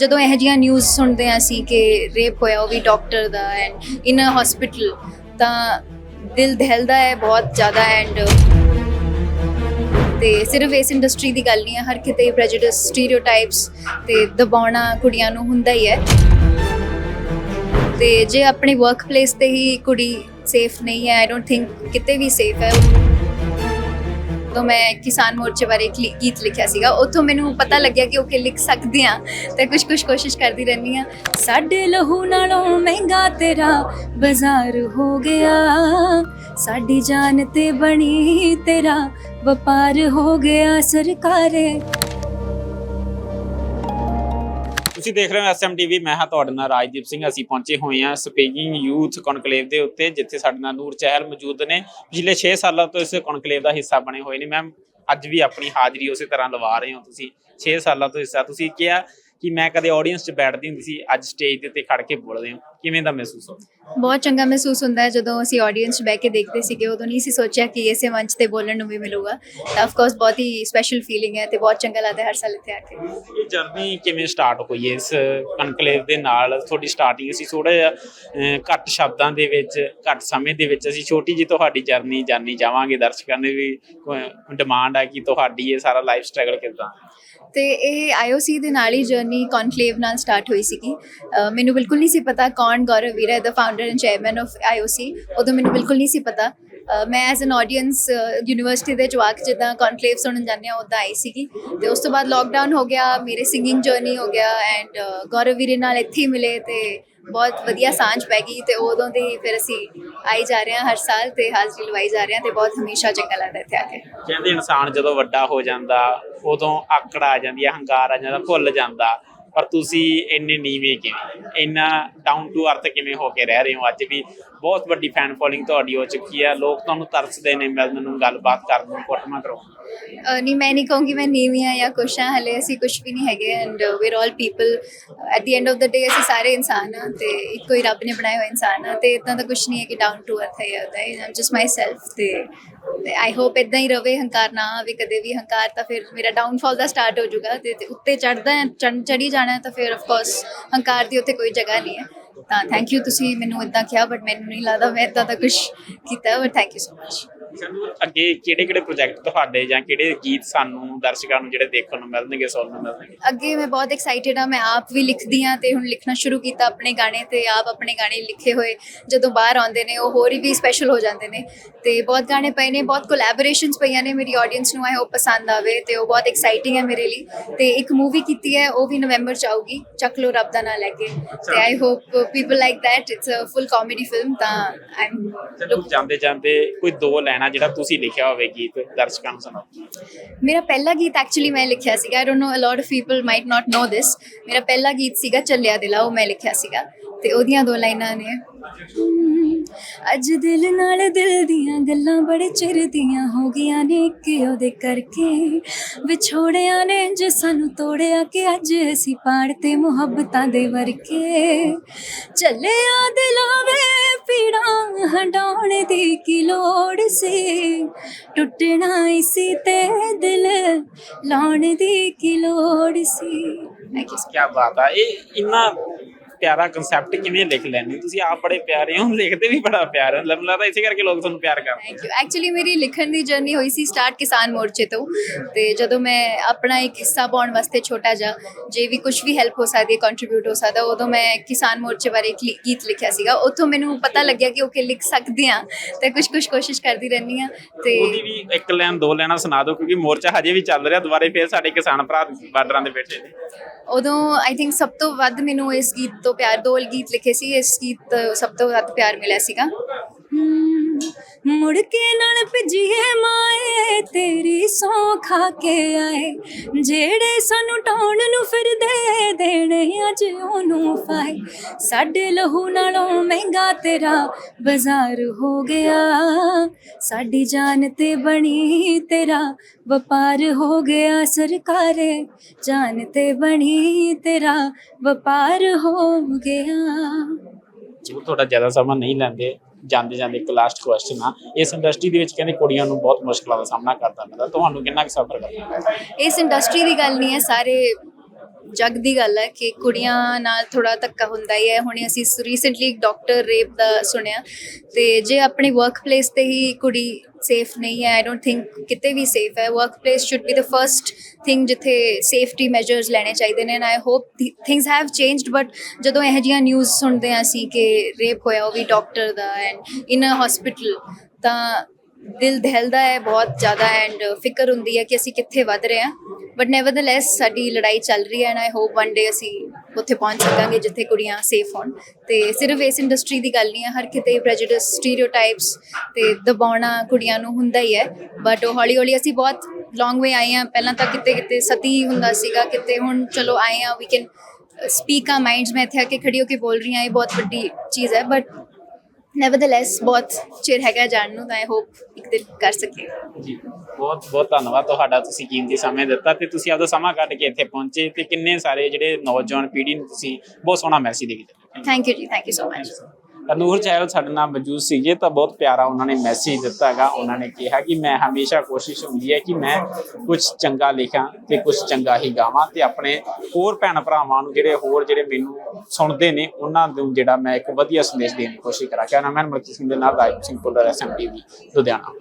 ਜਦੋਂ ਇਹੋ ਜਿਹੀਆਂ ਨਿਊਜ਼ ਸੁਣਦੇ ਹਾਂ ਅਸੀਂ ਕਿ ਰੇਪ ਹੋਇਆ, ਉਹ ਵੀ ਡਾਕਟਰ ਦਾ ਐਂਡ ਇਨ ਅ ਹਸਪੀਟਲ ਤਾਂ ਦਿਲ ਦਹਿਲਦਾ ਹੈ ਬਹੁਤ ਜ਼ਿਆਦਾ ਐਂਡ ਤੇ ਸਿਰਫ ਇਸ ਇੰਡਸਟਰੀ ਦੀ ਗੱਲ ਨਹੀਂ ਹੈ, ਹਰ ਕਿਤੇ ਪ੍ਰੈਜੁਡਿਸ ਸਟੀਰੀਓਟਾਈਪਸ ਤੇ ਦਬਾਉਣਾ ਕੁੜੀਆਂ ਨੂੰ ਹੁੰਦਾ ਹੀ ਹੈ। ਤੇ ਜੇ ਆਪਣੇ ਵਰਕ ਪਲੇਸ ਤੇ ਹੀ ਕੁੜੀ ਸੇਫ ਨਹੀਂ ਹੈ ਆਈ ਡੋਨਟ ਥਿੰਕ ਕਿਤੇ ਵੀ ਸੇਫ ਹੈ। ਤਾਂ ਮੈਂ ਕਿਸਾਨ ਮੋਰਚੇ ਬਾਰੇ ਇੱਕ ਲਿ- ਗੀਤ ਲਿਖਿਆ ਸੀਗਾ, ਉੱਥੋਂ ਮੈਨੂੰ ਪਤਾ ਲੱਗਿਆ ਕਿ ਓਕੇ ਲਿਖ ਸਕਦੀ ਆ ਤੇ ਕੁਝ ਕੁਝ ਕੋਸ਼ਿਸ਼ ਕਰਦੀ ਰਹਿੰਦੀ ਆ ਸਾਡੇ ਲਹੂ ਨਾਲੋਂ ਮਹਿੰਗਾ ਤੇਰਾ ਬਾਜ਼ਾਰ ਹੋ ਗਿਆ। ਸਾਡੀ ਜਾਨ ਤੇ ਬਣੀ ਤੇਰਾ ਵਪਾਰ ਹੋ ਗਿਆ। ਸਰਕਾਰੇ ਤੁਸੀਂ ਦੇਖ ਰਹੇ ਹੋ ਐਸਐਮਟੀਵੀ, ਮੈਂ ਹਾਂ ਤੁਹਾਡੇ ਨਾਲ ਰਾਜਦੀਪ ਸਿੰਘ। ਅਸੀਂ ਪਹੁੰਚੇ ਹੋਏ ਹਾਂ ਸਪੀਕਿੰਗ ਯੂਥ ਕਨਕਲੇਵ ਦੇ ਉੱਤੇ, ਜਿੱਥੇ ਸਾਡੇ ਨਾਲ ਨੂਰ ਚਹਿਲ ਮੌਜੂਦ ਨੇ। ਪਿਛਲੇ 6 ਸਾਲਾਂ ਤੋਂ ਇਸ ਕਨਕਲੇਵ ਦਾ ਹਿੱਸਾ ਬਣੇ ਹੋਏ ਨੇ। ਮੈਮ, ਅੱਜ ਵੀ ਆਪਣੀ ਹਾਜ਼ਰੀ ਉਸੇ ਤਰ੍ਹਾਂ ਲਵਾ ਰਹੇ ਹੋ ਤੁਸੀਂ। 6 ਸਾਲਾਂ ਤੋਂ ਹਿੱਸਾ। ਤੁਸੀਂ ਕਿਹਾ ਕਿ ਮੈਂ ਕਦੇ ਆਡੀਅנס 'ਚ ਬੈਠਦੀ ਹੁੰਦੀ ਸੀ, ਅੱਜ ਸਟੇਜ ਦੇ ਉੱਤੇ ਖੜ ਕੇ ਬੋਲਦੇ ਹੋ। ਕਿਵੇਂ ਦਾ ਮਹਿਸੂਸ ਹੋ ਬਹੁਤ ਚੰਗਾ ਮਹਿਸੂਸ ਹੁੰਦਾ ਹੈ। ਜਦੋਂ ਅਸੀਂ ਆਡੀਅנס 'ਚ ਬਹਿ ਕੇ ਦੇਖਦੇ ਸੀਗੇ ਉਦੋਂ ਨਹੀਂ ਸੀ ਸੋਚਿਆ ਕਿ ਇਸੇ ਮੰਚ ਤੇ ਬੋਲਣ ਨੂੰ ਵੀ ਮਿਲੂਗਾ। ਤਾਂ ਆਫ ਕੋਰਸ ਬਹੁਤ ਹੀ ਸਪੈਸ਼ਲ ਫੀਲਿੰਗ ਹੈ ਤੇ ਬਹੁਤ ਚੰਗਾ ਲੱਗਦਾ ਹੈ ਹਰ ਸਾਲ ਇੱਥੇ ਆ ਕੇ। ਇਹ ਜਰਨੀ ਕਿਵੇਂ ਸਟਾਰਟ ਹੋਈ? ਹੈ ਇਸ ਕਨਕਲੇਵ ਦੇ ਨਾਲ ਤੁਹਾਡੀ ਸਟਾਰਟਿੰਗ ਸੀ ਥੋੜਾ ਜਿਹਾ ਅਹ, ਘੱਟ ਸ਼ਬਦਾਂ ਦੇ ਵਿੱਚ ਘੱਟ ਸਮੇਂ ਦੇ ਵਿੱਚ ਅਸੀਂ ਛੋਟੀ ਜੀ ਤੁਹਾਡੀ ਜਰਨੀ ਜਾਣੀ ਜਾਵਾਂਗੇ। ਦਰਸ਼ਕਾਂ ਨੇ ਵੀ ਡਿਮਾਂਡ ਹੈ ਕਿ ਤੁਹਾਡੀ ਇਹ ਸਾਰਾ ਲਾਈਫ ਸਟਰਗਲ ਕਿਦਾਂ? ਤੇ ਇਹ ਆਈਓਸੀ ਦੇ ਨਾਲ ਹੀ ਜਰਨੀ ਕਨਕਲੇਵ ਨਾਲ ਸਟਾਰਟ ਹੋਈ ਸੀਗੀ। ਅਹ ਮੈਨੂੰ ਬਿਲਕੁਲ ਨਹੀਂ ਸੀ ਪਤਾ ਕੌਣ ਗੌਰਵ ਵੀਰਾ ਦਾ founder and chairman of IOC ਉਦੋਂ ਮੈਨੂੰ ਬਿਲਕੁਲ ਨਹੀਂ ਸੀ ਪਤਾ ਮੈਂ ਐਜ਼ ਐਨ ਆਡੀਅנס ਯੂਨੀਵਰਸਿਟੀ ਦੇ ਜਵਾਕ ਜਿੱਦਾਂ ਕਨਕਲੇਵ ਸੁਣਨ ਜਾਂਦੇ ਆ ਉਦਾਂ ਆਈ ਸੀਗੀ। ਤੇ ਉਸ ਤੋਂ ਬਾਅਦ ਲੋਕਡਾਊਨ ਹੋ ਗਿਆ, ਮੇਰੇ ਸਿੰਗਿੰਗ ਜਰਨੀ ਹੋ ਗਿਆ ਐਂਡ ਗੌਰਵ ਵੀਰੇ ਨਾਲ ਇੱਥੇ ਮਿਲੇ ਤੇ ਬਹੁਤ ਵਧੀਆ ਸਾਂਝ ਪੈ ਗਈ ਤੇ ਉਦੋਂ ਦੇ ਫਿਰ ਅਸੀਂ ਆਈ ਜਾ ਰਹੇ ਹਾਂ ਹਰ ਸਾਲ ਤੇ ਹਾਜ਼ਰੀ ਲਵਾਈ ਜਾ ਰਹੇ ਹਾਂ ਤੇ ਬਹੁਤ ਹਮੇਸ਼ਾ ਚੰਗਾ ਲੱਗਦਾ ਇੱਥੇ ਆ ਕੇ। ਕਹਿੰਦੇ ਇਨਸਾਨ ਜਦੋਂ ਵੱਡਾ ਹੋ ਜਾਂਦਾ, ਉਦੋਂ ਆਕੜ ਆ ਜਾਂਦੀ ਹੈ ਹੰਕਾਰ ਆ ਜਾਂਦਾ, ਭੁੱਲ ਜਾਂਦਾ। ਪਰ ਤੁਸੀਂ ਇੰਨੇ ਨੀਵੇਂ ਕਿਵੇਂ? ਇੰਨਾ ਡਾਊਨ ਟੂ ਅਰਥ ਕਿਵੇਂ ਹੋ ਕੇ ਰਹਿ ਰਹੇ ਹੋ? ਅੱਜ ਵੀ ਬਹੁਤ ਵੱਡੀ ਫੈਨ ਫੋਲੋਇੰਗ ਤੁਹਾਡੀ ਹੋ ਚੁੱਕੀ ਹੈ ਲੋਕ ਤੁਹਾਨੂੰ ਤਰਸਦੇ ਨੇ ਮਿਲਣ ਨੂੰ, ਗੱਲਬਾਤ ਕਰਨ ਨੂੰ ਕੁੱਟਮਾਰ ਕਰਾਉਣ ਨੂੰ। ਅਹ ਨਹੀਂ, ਮੈਂ ਨਹੀਂ ਕਹੂੰਗੀ ਮੈਂ ਨੀਵੀਂ ਆ ਜਾਂ ਕੁਛ ਆ। ਹਲੇ ਅਸੀਂ ਕੁਛ ਵੀ ਨਹੀਂ ਹੈਗੇ and we all people at the end of the day ਅਸੀਂ ਸਾਰੇ ਇਨਸਾਨ ਆ ਤੇ ਇੱਕੋ ਹੀ ਰੱਬ ਨੇ ਬਣਾਏ ਹੋਏ ਇਨਸਾਨ ਆ ਤੇ ਇਦਾਂ ਦਾ ਕੁਛ ਨਹੀਂ ਹੈ ਕਿ ਡਾਊਨ ਟੂ ਅਰਥ ਹੈ ਜਾਂ ਉਹਦਾ ਹੈ ਜਸਟ ਮਾਈ ਸੈਲਫ ਤੇ ਆਈ ਹੋਪ ਇਦਾਂ ਹੀ ਰਵੇ, ਹੰਕਾਰ ਨਾ ਆਵੇ, ਕਦੇ ਵੀ ਹੰਕਾਰ, ਤਾਂ ਫਿਰ ਮੇਰਾ ਡਾਊਨਫਾਲ ਦਾ ਸਟਾਰਟ ਹੋ ਜਾਊਗਾ। ਤੇ ਤੇ ਉੱਤੇ ਚੜਦਾ ਹੈ ਚੜੀ ਜਾਣਾ ਹੈ, ਤਾਂ ਫਿਰ ਆਫ ਕੋਰਸ ਹੰਕਾਰ ਦੀ ਉੱਥੇ ਕੋਈ ਜਗ੍ਹਾ ਨਹੀਂ ਹੈ। ਤਾਂ ਥੈਂਕ ਯੂ ਤੁਸੀਂ ਮੈਨੂੰ ਇਦਾਂ ਕਿਹਾ ਬਟ ਮੈਨੂੰ ਨਹੀਂ ਲੱਗਦਾ ਮੈਂ ਇਦਾਂ ਦਾ ਕੁਝ ਕੀਤਾ but thank you so much ਸਾਨੂੰ ਅੱਗੇ ਕਿਹੜੇ ਕਿਹੜੇ ਪ੍ਰੋਜੈਕਟ ਤੁਹਾਡੇ ਜਾਂ ਕਿਹੜੇ ਗੀਤ ਸਾਨੂੰ ਦਰਸ਼ਕਾਂ ਨੂੰ ਜਿਹੜੇ ਦੇਖਣ ਨੂੰ ਮਿਲਣਗੇ ਸੁਣਨ ਨੂੰ ਮਿਲਣਗੇ? ਅੱਗੇ ਮੈਂ ਬਹੁਤ ਐਕਸਾਈਟਿਡ ਆ ਮੈਂ ਆਪ ਵੀ ਲਿਖਦੀ ਆ ਤੇ ਹੁਣ ਲਿਖਣਾ ਸ਼ੁਰੂ ਕੀਤਾ ਆਪਣੇ ਗਾਣੇ ਤੇ ਆਪ ਆਪਣੇ ਗਾਣੇ ਲਿਖੇ ਹੋਏ। ਜਦੋਂ ਬਾਹਰ ਆਉਂਦੇ ਨੇ ਉਹ ਹੋਰ ਵੀ ਸਪੈਸ਼ਲ ਹੋ ਜਾਂਦੇ ਨੇ ਤੇ ਬਹੁਤ ਗਾਣੇ ਪਏ ਨੇ ਬਹੁਤ ਕੋਲੈਬੋਰੇਸ਼ਨਸ ਪਈਆਂ ਨੇ ਮੇਰੀ ਆਡੀਅנס ਨੂੰ ਆਏ ਹੋਪ ਪਸੰਦ ਆਵੇ ਤੇ ਉਹ ਬਹੁਤ ਐਕਸਾਈਟਿੰਗ ਹੈ ਮੇਰੇ ਲਈ। ਤੇ ਇੱਕ ਮੂਵੀ ਕੀਤੀ ਹੈ ਉਹ ਵੀ ਨਵੰਬਰ ਚ ਆਊਗੀ ਚੱਕ ਲੋ ਰੱਬ ਦਾ ਨਾਂ ਲੈ ਕੇ। ਤੇ I hope people like that it's a full comedy film ਤਾਂ ਆਈ ਚਲੋ ਜਾਂਦੇ ਜਾਂਦੇ ਕੋਈ ਦੋ ਲੈਣਾ ਜਿਹੜਾ ਤੁਸੀਂ ਲਿਖਿਆ ਹੋਵੇ ਗੀਤ, ਦਰਸ਼ਕਾਂ ਨੂੰ ਸੁਣਾਓ। ਮੇਰਾ ਪਹਿਲਾ ਗੀਤ ਐਕਚੁਅਲੀ ਮੈਂ ਲਿਖਿਆ ਸੀਗਾ। I don't know a lot of people might not know this ਮੇਰਾ ਪਹਿਲਾ ਗੀਤ ਸੀਗਾ ਚੱਲਿਆ ਦਿਲਾ, ਉਹ ਮੈਂ ਲਿਖਿਆ ਸੀਗਾ। ਤੇ ਉਹਦੀਆਂ ਦੋ ਲਾਈਨਾਂ ਨੇ। ਅੱਜ ਦਿਲ ਨਾਲ ਦਿਲ ਦੀਆਂ ਗੱਲਾਂ ਬੜੇ ਚਿਰ ਦੀਆਂ ਹੋ ਗਈਆਂ ਨੇ ਕਿ ਉਹਦੇ ਕਰਕੇ। ਵਿਛੋੜਿਆ ਨੇ ਜੇ ਸਾਨੂੰ ਤੋੜਿਆ ਕਿ ਅੱਜ ਅਸੀਂ ਪਾੜ ਤੇ ਮੁਹੱਬਤਾਂ ਦੇ ਵਰਕੇ ਚੱਲਿਆ ਦਿਲਾਂ ਪੀੜਾਂ ਹਟਾਉਣ ਦੀ ਕੀ ਲੋੜ ਸੀ? ਟੁੱਟਣਾ ਹੀ ਸੀ ਤੇ ਦਿਲ ਲਾਉਣ ਦੀ ਕੀ ਲੋੜ ਸੀ? ਥੈਂਕ ਯੂ ਕੀ ਬਾਤ ਆ, ਇਹ ਇੰਨਾ ਪਿਆਰਾ ਕਨਸੈਪਟ ਕਿਵੇਂ ਲਿਖ ਲੈਂਦੇ ਹੋ? ਤੁਸੀਂ ਆਪ ਬੜੇ ਪਿਆਰੇ ਹੋ ਲਿਖਦੇ ਵੀ ਬੜਾ ਪਿਆਰ। ਹੋ ਮੈਨੂੰ ਲੱਗਦਾ ਇਸੇ ਕਰਕੇ ਲੋਕ ਤੁਹਾਨੂੰ ਪਿਆਰ ਕਰਦੇ ਥੈਂਕ ਯੂ ਐਕਚੁਅਲੀ ਮੇਰੀ ਲਿਖਣ ਦੀ ਜਰਨੀ ਹੋਈ ਸੀ ਸਟਾਰਟ ਕਿਸਾਨ ਮੋਰਚੇ ਤੋਂ। ਤੇ ਜਦੋਂ ਮੈਂ ਆਪਣਾ ਇੱਕ ਹਿੱਸਾ ਪਾਉਣ ਵਾਸਤੇ ਛੋਟਾ ਜਿਹਾ ਜੇ ਵੀ ਕੁਝ ਵੀ ਹੈਲਪ ਹੋ ਸਕਦੀ ਹੈ ਕੰਟਰੀਬਿਊਟ ਹੋ ਸਕਦਾ ਉਦੋਂ ਮੈਂ ਕਿਸਾਨ ਮੋਰਚੇ ਬਾਰੇ ਇੱਕ ਗੀਤ ਲਿਖਿਆ ਸੀਗਾ। ਉੱਥੋਂ ਮੈਨੂੰ ਪਤਾ ਲੱਗਿਆ ਕਿ ਓਕੇ ਲਿਖ ਸਕਦੀ ਆ ਤੇ ਕੁਝ ਕੁਝ ਕੋਸ਼ਿਸ਼ ਕਰਦੀ ਰਹਿੰਦੀ ਆ ਤੇ ਉਹਦੀ ਵੀ ਇੱਕ ਲਾਈਨ ਦੋ ਲਾਈਨਾਂ ਸੁਣਾ ਦਿਓ ਕਿਉਂਕਿ ਮੋਰਚਾ ਹਜੇ ਵੀ ਚੱਲ ਰਿਹਾ। ਦੁਬਾਰੇ ਫੇਰ ਸਾਡੇ ਕਿਸਾਨ ਭਰਾ ਬਾਰਡਰਾਂ ਦੇ ਬੈਠੇ ਨੇ। ਉਦੋਂ ਆਈ ਥਿੰਕ ਸਭ ਤੋਂ ਵੱਧ ਮੈਨੂੰ ਇਸ ਗੀਤ ਤੋਂ ਪਿਆਰ, ਦੋ ਗੀਤ ਲਿਖੇ ਸੀ, ਇਸ ਗੀਤ ਸਭ ਤੋਂ ਵੱਧ ਪਿਆਰ ਮਿਲਿਆ ਸੀਗਾ। ਮੁੜ ਕੇ ਨਾਲ ਭਿਜੀਏ ਖਾ ਕੇ ਆਏ। ਜਿਹੜੇ ਸਾਨੂੰ ਟਾਉਣ ਨੂੰ ਫਿਰਦੇ, ਦੇਣੇ ਅੱਜ ਉਹਨੂੰ ਫਾਏ। ਸਾਡੇ ਲਹੂ ਨਾਲੋਂ ਮਹਿੰਗਾ ਤੇਰਾ ਬਾਜ਼ਾਰ ਹੋ ਗਿਆ। ਸਾਡੀ ਜਾਨ ਤੇ ਬਣੀ ਤੇਰਾ ਵਪਾਰ ਹੋ ਗਿਆ। ਸਰਕਾਰੇ ਜਾਨ ਤੇ ਬਣੀ ਤੇਰਾ ਵਪਾਰ ਹੋ ਗਿਆ। ਚਲੋ ਤੁਹਾਡਾ ਜ਼ਿਆਦਾ ਸਮਾਂ ਨਹੀਂ ਲੈਂਦੇ। ਜਾਂਦੇ ਜਾਂਦੇ ਇੱਕ ਲਾਸਟ ਕੁਐਸਚਨ ਆ। ਇਸ ਇੰਡਸਟਰੀ ਦੇ ਵਿੱਚ ਕਹਿੰਦੇ ਕੁੜੀਆਂ ਨੂੰ ਬਹੁਤ ਮੁਸ਼ਕਲਾਂ ਦਾ ਸਾਹਮਣਾ ਕਰਨਾ ਪੈਂਦਾ। ਤੁਹਾਨੂੰ ਕਿੰਨਾ ਕੁ ਸਫਰ ਕਰਨਾ ਪੈਂਦਾ ਇਸ ਇੰਡਸਟਰੀ ਦੀ ਗੱਲ ਨਹੀਂ ਹੈ, ਸਾਰੇ ਜਗ ਦੀ ਗੱਲ ਹੈ ਕਿ ਕੁੜੀਆਂ ਨਾਲ ਥੋੜਾ ਧੱਕਾ ਹੁੰਦਾ ਹੀ ਹੈ। ਹੁਣੇ ਅਸੀਂ ਰੀਸੈਂਟਲੀ ਇੱਕ ਡਾਕਟਰ ਰੇਪ ਦਾ ਸੁਣਿਆ। ਤੇ ਜੇ ਆਪਣੇ ਵਰਕ ਪਲੇਸ ਤੇ ਹੀ ਕੁੜੀ ਸੇਫ ਨਹੀਂ ਹੈ ਆਈ ਡੋਨਟ ਥਿੰਕ ਕਿਤੇ ਵੀ ਸੇਫ ਹੈ। Work place should be the first thing ਜਿੱਥੇ ਸੇਫਟੀ ਮੈਜਰਸ ਲੈਣੇ ਚਾਹੀਦੇ ਨੇ। And I hope things have changed but ਜਦੋਂ ਇਹੋ ਜਿਹੀਆਂ ਨਿਊਜ਼ ਸੁਣਦੇ ਹਾਂ ਅਸੀਂ ਕਿ ਰੇਪ ਹੋਇਆ, ਉਹ ਵੀ ਡਾਕਟਰ ਦਾ ਐਂਡ ਇਨ ਅ ਹਸਪੀਟਲ ਤਾਂ ਦਿਲ ਦਹਿਲਦਾ ਹੈ, ਬਹੁਤ ਜ਼ਿਆਦਾ ਐਂਡ ਫਿਕਰ ਹੁੰਦੀ ਹੈ ਕਿ ਅਸੀਂ ਕਿੱਥੇ ਵੱਧ ਰਹੇ ਹਾਂ। ਬਟ ਨੈਵਰਦਲੈਸ ਸਾਡੀ ਲੜਾਈ ਚੱਲ ਰਹੀ ਹੈ and I hope one day ਅਸੀਂ ਉੱਥੇ ਪਹੁੰਚ ਸਕਾਂਗੇ ਜਿੱਥੇ ਕੁੜੀਆਂ ਸੇਫ ਹੋਣ। ਤੇ ਸਿਰਫ ਇਸ ਇੰਡਸਟਰੀ ਦੀ ਗੱਲ ਨਹੀਂ ਹੈ, ਹਰ ਕਿਤੇ ਪ੍ਰੈਜੁਡਿਸ ਸਟੀਰੀਓਟਾਈਪਸ ਤੇ ਦਬਾਉਣਾ ਕੁੜੀਆਂ ਨੂੰ ਹੁੰਦਾ ਹੀ ਹੈ। ਬਟ ਉਹ ਹੌਲੀ ਹੌਲੀ ਅਸੀਂ ਬਹੁਤ ਲੌਂਗ ਵੇ ਆਏ ਹਾਂ। ਪਹਿਲਾਂ ਤਾਂ ਕਿਤੇ ਕਿਤੇ ਸਤੀ ਹੁੰਦਾ ਸੀਗਾ, ਕਿਤੇ ਹੁਣ ਚਲੋ ਆਏ ਹਾਂ we can speak our minds ਮੈਂ ਇੱਥੇ ਆ ਕੇ ਖੜੀ ਹੋ ਕੇ ਬੋਲ ਰਹੀ ਹਾਂ, ਇਹ ਬਹੁਤ ਵੱਡੀ ਚੀਜ਼ ਹੈ। ਬਟ ਨੈਵਰਦਲੈਸ ਬਹੁਤ ਚਿਰ ਹੈਗਾ ਜਾਣ ਨੂੰ ਤਾਂ ਆਈ ਹੋਪ ਇੱਕ ਦਿਨ ਕਰ ਸਕੇ ਜੀ ਬਹੁਤ ਬਹੁਤ ਧੰਨਵਾਦ ਤੁਹਾਡਾ ਤੁਸੀਂ ਕੀਮਤੀ ਸਮੇਂ ਦਿੱਤਾ ਤੇ ਤੁਸੀਂ ਆਪਦਾ ਸਮਾਂ ਕੱਢ ਕੇ ਇੱਥੇ ਪਹੁੰਚੇ ਤੇ ਕਿੰਨੇ ਸਾਰੇ ਜਿਹੜੇ ਨੌਜਵਾਨ ਪੀੜ੍ਹੀ ਨੂੰ ਤੁਸੀਂ ਬਹੁਤ ਸੋਹਣਾ ਮੈਸੇਜ ਦੇ ਕੇ ਚੱਲੇ thank you ji thank you so much Noor Chahal ਸਾਡੇ ਨਾਲ ਮੌਜੂਦ ਸੀਗੇ ਤਾਂ ਬਹੁਤ ਪਿਆਰਾ ਉਹਨਾਂ ਨੇ ਮੈਸੇਜ ਦਿੱਤਾ ਹੈਗਾ। ਉਹਨਾਂ ਨੇ ਕਿਹਾ ਕਿ ਮੈਂ ਹਮੇਸ਼ਾ ਕੋਸ਼ਿਸ਼ ਹੁੰਦੀ ਹੈ ਕਿ ਮੈਂ ਕੁਝ ਚੰਗਾ ਲਿਖਾਂ ਤੇ ਕੁਝ ਚੰਗਾ ਹੀ ਗਾਵਾਂ ਤੇ ਆਪਣੇ ਹੋਰ ਭੈਣ ਭਰਾਵਾਂ ਨੂੰ ਜਿਹੜੇ ਹੋਰ ਜਿਹੜੇ ਮੈਨੂੰ ਸੁਣਦੇ ਨੇ, ਉਹਨਾਂ ਨੂੰ ਜਿਹੜਾ ਮੈਂ ਇੱਕ ਵਧੀਆ ਸੰਦੇਸ਼ ਦੇਣ ਦੀ ਕੋਸ਼ਿਸ਼ ਕਰਾਂ। ਕਿਆ ਨਾਮ ਹੈ? ਮਲਕੀ ਸਿੰਘ ਦੇ ਨਾਲ ਰਾਜਪੂਤ ਸਿੰਘ ਪੁੱਲਰ ਐਸਐਮਟੀਵੀ ਲੁਧਿਆਣਾ।